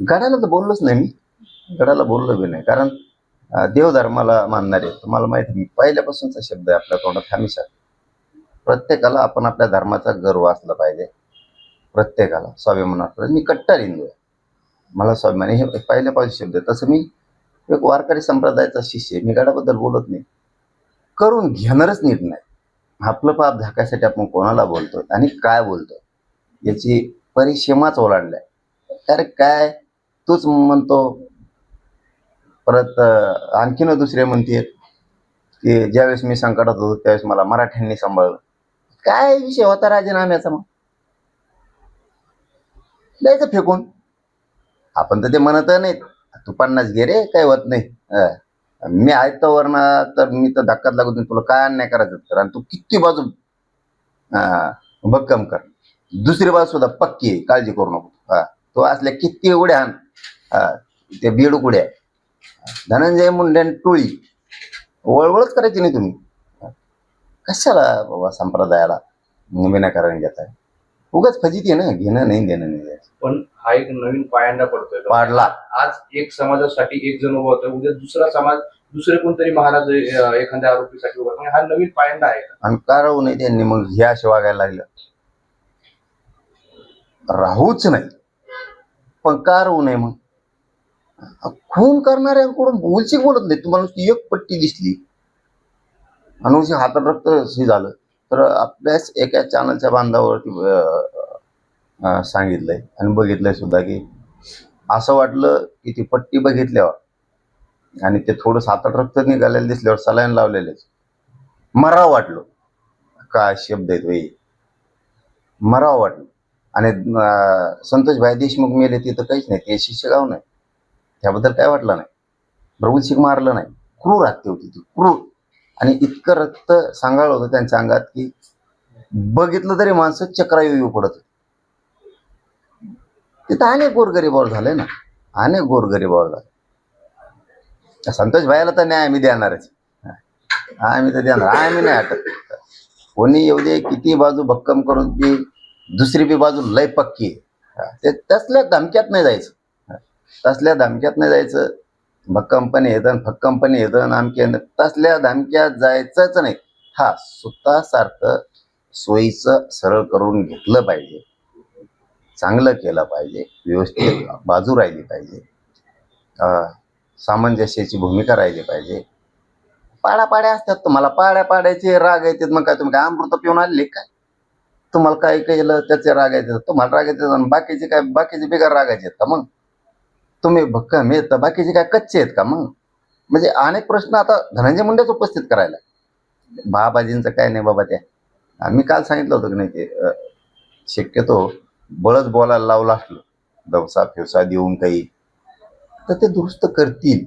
गडाला तर बोललोच नाही मी. गडाला बोललो बी नाही. कारण देवधर्माला मानणारे तुम्हाला माहिती मी पहिल्यापासूनचा शब्द आहे आपल्या तोंडात हमेशा. प्रत्येकाला आपण आपल्या धर्माचा गर्व असला पाहिजे. प्रत्येकाला. स्वाभिमान मी कट्टर हिंदू आहे. मला स्वाभिमान हे पहिल्यापासून शब्द आहे. तसं मी एक वारकरी संप्रदायाचा शिष्य आहे. मी गडाबद्दल बोलत नाही. करून घेणारच नीट नाही. आपलं पाप झाकायसाठी आपण कोणाला बोलतो आणि काय बोलतो याची परिसीमाच ओलांडलाय. अरे काय? तूच म्हणतो. परत आणखीन दुसरे म्हणते की ज्यावेळेस मी संकटात होतो त्यावेळेस मला मराठ्यांनी सांभाळलं. काय विषय होता राजीनाम्याचा मग? द्यायचं फेकून. आपण तर ते म्हणत नाहीत. तू पन्नास घे रे काय होत नाही. मी आहे तर ना तर मी तर धक्कात लागत नाही तुला काय अन्याय करायचं तर? आणि तू किती बाजू भक्कम कर. दुसरी बाजू सुद्धा पक्की काळजी करू नको. हा तो असल्या किती एवढे आण ते बीड उड्या धनंजय मुंडे टोळी. वळवळच करायची नाही तुम्ही. कशाला बाबा संप्रदायाला विनाकारण घेताय? उगाच फजिती आहे ना घेणं नाही देणं नाही द्यायचं. पण हा एक नवीन पायंडा पडतोय. पाडला. आज एक समाजासाठी एक जण उभा होतोय उद्या दुसरा समाज दुसरे कोणतरी महाराज एखाद्या आरोपीसाठी उभा. हा नवीन पायंडा आहे? आणि का राहू नये त्यांनी मग ह्या वागायला लागलं. राहूच नाही. पण का राहू नये मग. खून करणाऱ्यांकडून बोलची बोलत नाही तुम्हाला एक पट्टी दिसली. आणि हातात रक्त हे झालं. तर आपल्याच एका चॅनलच्या बांधावरती सांगितलंय आणि बघितलंय सुद्धा की असं वाटलं की ती पट्टी बघितल्यावर आणि ते थोडं हातात रक्त निघालेलं दिसल्यावर सलाईन लावलेलेच. मराव वाटलो. काय शब्द आहेत वही मराव वाटलं. आणि संतोष भाई देशमुख मेले तिथं काहीच नाही. ते शिष्यगाव नाही. त्याबद्दल काय वाटलं नाही. प्रभू मारलं नाही. क्रूर हत्या होती ती क्रूर. आणि इतकं रक्त सांगाळ होतं त्यांच्या अंगात की बघितलं तरी माणसं चक्रायू येऊ पडत होती. तिथं अनेक गोरगरीबावर झाले ना. अनेक गोरगरीबावर झाले संतोष भाईला तर न्याय आम्ही देणारच. हा आम्ही तर देणार. आम्ही नाही हटत. कोणी येऊ दे किती बाजू भक्कम करून ती दुसरी बी बाजू लय पक्की आहे. ते त्यातल्या धमक्यात नाही जायचं. तसल्या धमक्यात नाही जायचं. भक्कमपणे येतं फक्कमपणे येतं आमके तसल्या धमक्यात जायचंच नाही. हा स्वतःसारखं सोयीचं सरळ करून घेतलं पाहिजे. चांगलं केलं पाहिजे. व्यवस्थित बाजू राहिली पाहिजे. सामंजस्याची भूमिका राहिली पाहिजे. पाड्या पाड्या असतात तुम्हाला. पाड्या पाड्याचे राग येतात. मग काय तुम्ही काय अमृत पिऊन आले काय तुम्हाला काय केलं? त्याचे राग येतात. तुम्हाला राग येतात बाकीचे काय? बाकीचे बिगार रागायचे आहेत का मग? तुम्ही भक्कम येत बाकीचे काय कच्चे आहेत का मग? म्हणजे अनेक प्रश्न आता धनंजय मुंडेच उपस्थित करायला. बाबाजींचं काय नाही बाबा त्या आम्ही काल सांगितलं होतं की नाही ते शक्यतो बळच बोलायला लावलं असलं. दवसा फिवसा देऊन काही. तर ते दुरुस्त करतील.